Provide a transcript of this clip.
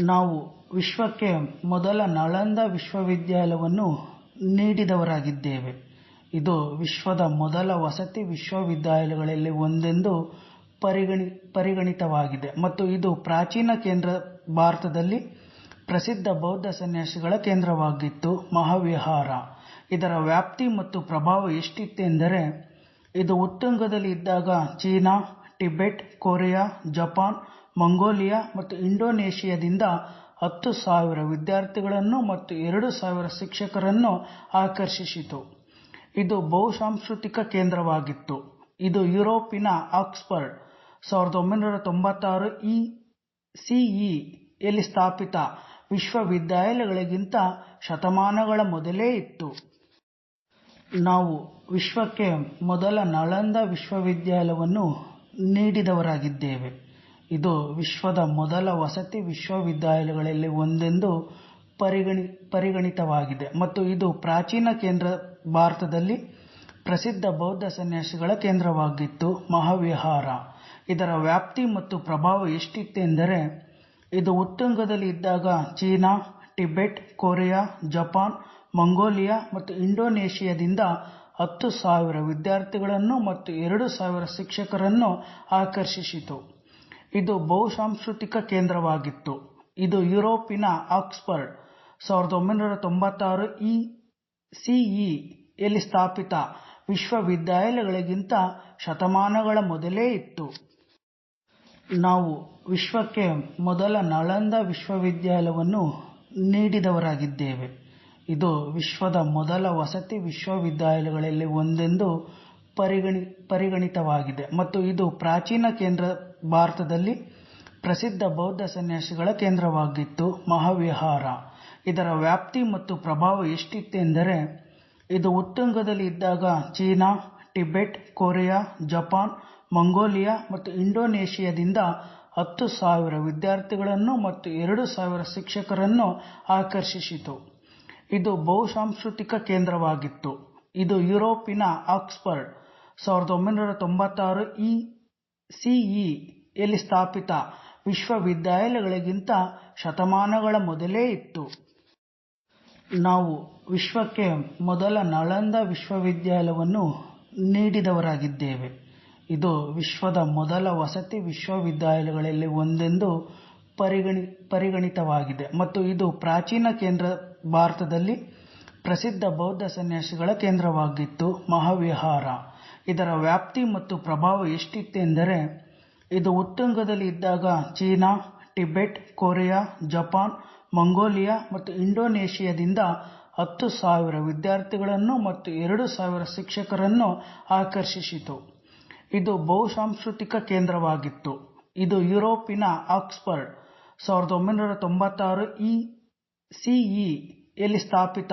ನಾವು ವಿಶ್ವಕ್ಕೆ ಮೊದಲ ನಳಂದ ವಿಶ್ವವಿದ್ಯಾಲಯವನ್ನು ನೀಡಿದವರಾಗಿದ್ದೇವೆ. ಇದು ವಿಶ್ವದ ಮೊದಲ ವಸತಿ ವಿಶ್ವವಿದ್ಯಾಲಯಗಳಲ್ಲಿ ಒಂದೆಂದು ಪರಿಗಣಿ, ಪರಿಗಣಿತವಾಗಿದೆ. ಮತ್ತು ಇದು ಪ್ರಾಚೀನ ಕೇಂದ್ರ ಭಾರತದಲ್ಲಿ ಪ್ರಸಿದ್ಧ ಬೌದ್ಧ ಸನ್ಯಾಸಿಗಳ ಕೇಂದ್ರವಾಗಿತ್ತು, ಮಹಾವಿಹಾರ. ಇದರ ವ್ಯಾಪ್ತಿ ಮತ್ತು ಪ್ರಭಾವ ಎಷ್ಟಿತ್ತೆಂದರೆ, ಇದು ಉತ್ತುಂಗದಲ್ಲಿ ಇದ್ದಾಗ China, Tibet, Korea, Japan Mongolia ಮತ್ತು ಇಂಡೋನೇಷಿಯಾದಿಂದ ಹತ್ತು ಸಾವಿರ ವಿದ್ಯಾರ್ಥಿಗಳನ್ನು ಮತ್ತು ಎರಡು ಸಾವಿರ ಶಿಕ್ಷಕರನ್ನು ಆಕರ್ಷಿಸಿತು. ಇದು ಬಹುಸಾಂಸ್ಕೃತಿಕ ಕೇಂದ್ರವಾಗಿತ್ತು. ಇದು ಯುರೋಪಿನ ಆಕ್ಸ್ಫರ್ಡ್. ಸಾವಿರದ ಒಂಬೈನೂರ ತೊಂಬತ್ತಾರು ಸಿಇ ಯಲ್ಲಿ ಸ್ಥಾಪಿತ ವಿಶ್ವವಿದ್ಯಾಲಯಗಳಿಗಿಂತ ಶತಮಾನಗಳ ಮೊದಲೇ ಇತ್ತು. ನಾವು ವಿಶ್ವಕ್ಕೆ ಮೊದಲ ನಳಂದ ವಿಶ್ವವಿದ್ಯಾಲಯವನ್ನು ನೀಡಿದವರಾಗಿದ್ದೇವೆ. ಇದು ವಿಶ್ವದ ಮೊದಲ ವಸತಿ ವಿಶ್ವವಿದ್ಯಾಲಯಗಳಲ್ಲಿ ಒಂದೆಂದು ಪರಿಗಣಿ, ಪರಿಗಣಿತವಾಗಿದೆ. ಮತ್ತು ಇದು ಪ್ರಾಚೀನ ಕೇಂದ್ರ ಭಾರತದಲ್ಲಿ ಪ್ರಸಿದ್ಧ ಬೌದ್ಧ ಸನ್ಯಾಸಿಗಳ ಕೇಂದ್ರವಾಗಿತ್ತು, ಮಹಾವಿಹಾರ. ಇದರ ವ್ಯಾಪ್ತಿ ಮತ್ತು ಪ್ರಭಾವ ಎಷ್ಟಿತ್ತೆಂದರೆ ಇದು ಉತ್ತುಂಗದಲ್ಲಿ ಇದ್ದಾಗ China, Tibet, Korea, Japan, Mongolia ಮತ್ತು ಇಂಡೋನೇಷಿಯಾದಿಂದ ಹತ್ತು ಸಾವಿರ ವಿದ್ಯಾರ್ಥಿಗಳನ್ನು ಮತ್ತು ಎರಡು ಸಾವಿರ ಶಿಕ್ಷಕರನ್ನು ಆಕರ್ಷಿಸಿತು. ಇದು ಬಹುಸಾಂಸ್ಕೃತಿಕ ಕೇಂದ್ರವಾಗಿತ್ತು. ಇದು ಯುರೋಪಿನ ಆಕ್ಸ್ಫರ್ಡ್, ಸಾವಿರದ ಒಂಬೈನೂರ ತೊಂಬತ್ತಾರು ಸಿಇ ಯಲ್ಲಿ ಸ್ಥಾಪಿತ ವಿಶ್ವವಿದ್ಯಾಲಯಗಳಿಗಿಂತ ಶತಮಾನಗಳ ಮೊದಲೇ ಇತ್ತು. ನಾವು ವಿಶ್ವಕ್ಕೆ ಮೊದಲ ನಳಂದ ವಿಶ್ವವಿದ್ಯಾಲಯವನ್ನು ನೀಡಿದವರಾಗಿದ್ದೇವೆ. ಇದು ವಿಶ್ವದ ಮೊದಲ ವಸತಿ ವಿಶ್ವವಿದ್ಯಾಲಯಗಳಲ್ಲಿ ಒಂದೆಂದು ಪರಿಗಣಿತವಾಗಿದೆ. ಮತ್ತು ಇದು ಪ್ರಾಚೀನ ಕೇಂದ್ರ ಭಾರತದಲ್ಲಿ ಪ್ರಸಿದ್ಧ ಬೌದ್ಧ ಸನ್ಯಾಸಿಗಳ ಕೇಂದ್ರವಾಗಿತ್ತು, ಮಹಾವಿಹಾರ. ಇದರ ವ್ಯಾಪ್ತಿ ಮತ್ತು ಪ್ರಭಾವ ಎಷ್ಟಿತ್ತೆಂದರೆ, ಇದು ಉತ್ತುಂಗದಲ್ಲಿ ಇದ್ದಾಗ China, Tibet, Korea, Japan, Mongolia ಮತ್ತು ಇಂಡೋನೇಷಿಯಾದಿಂದ ಹತ್ತು ಸಾವಿರ ವಿದ್ಯಾರ್ಥಿಗಳನ್ನು ಮತ್ತು ಎರಡು ಸಾವಿರ ಶಿಕ್ಷಕರನ್ನು ಆಕರ್ಷಿಸಿತು. ಇದು ಬಹುಸಾಂಸ್ಕೃತಿಕ ಕೇಂದ್ರವಾಗಿತ್ತು. ಇದು ಯುರೋಪಿನ ಆಕ್ಸ್ಫರ್ಡ್ ಸಾವಿರದ ಒಂಬೈನೂರ ತೊಂಬತ್ತಾರು ಇ ಯಲ್ಲಿ ಸ್ಥಾಪಿತ ವಿಶ್ವವಿದ್ಯಾಲಯಗಳಿಗಿಂತ ಶತಮಾನಗಳ ಮೊದಲೇ ಇತ್ತು. ನಾವು ವಿಶ್ವಕ್ಕೆ ಮೊದಲ ನಳಂದ ವಿಶ್ವವಿದ್ಯಾಲಯವನ್ನು ನೀಡಿದವರಾಗಿದ್ದೇವೆ. ಇದು ವಿಶ್ವದ ಮೊದಲ ವಸತಿ ವಿಶ್ವವಿದ್ಯಾಲಯಗಳಲ್ಲಿ ಒಂದೆಂದು ಪರಿಗಣಿತವಾಗಿದೆ. ಮತ್ತು ಇದು ಪ್ರಾಚೀನ ಕೇಂದ್ರ, ಭಾರತದಲ್ಲಿ ಪ್ರಸಿದ್ಧ ಬೌದ್ಧ ಸನ್ಯಾಸಿಗಳ ಕೇಂದ್ರವಾಗಿತ್ತು. ಮಹಾವಿಹಾರ. ಇದರ ವ್ಯಾಪ್ತಿ ಮತ್ತು ಪ್ರಭಾವ ಎಷ್ಟಿತ್ತೆಂದರೆ ಇದು ಉತ್ತುಂಗದಲ್ಲಿ ಇದ್ದಾಗ China, Tibet, Korea, Japan, Mongolia ಮತ್ತು ಇಂಡೋನೇಷಿಯಾದಿಂದ ಹತ್ತು ಸಾವಿರ ವಿದ್ಯಾರ್ಥಿಗಳನ್ನು ಮತ್ತು ಎರಡು ಸಾವಿರ ಶಿಕ್ಷಕರನ್ನು ಆಕರ್ಷಿಸಿತು. ಇದು ಬಹುಸಾಂಸ್ಕೃತಿಕ ಕೇಂದ್ರವಾಗಿತ್ತು. ಇದು ಯುರೋಪಿನ ಆಕ್ಸ್ಫರ್ಡ್. ಸಾವಿರದ ಒಂಬೈನೂರ ತೊಂಬತ್ತಾರು ಸಿಇ ಯಲ್ಲಿ ಸ್ಥಾಪಿತ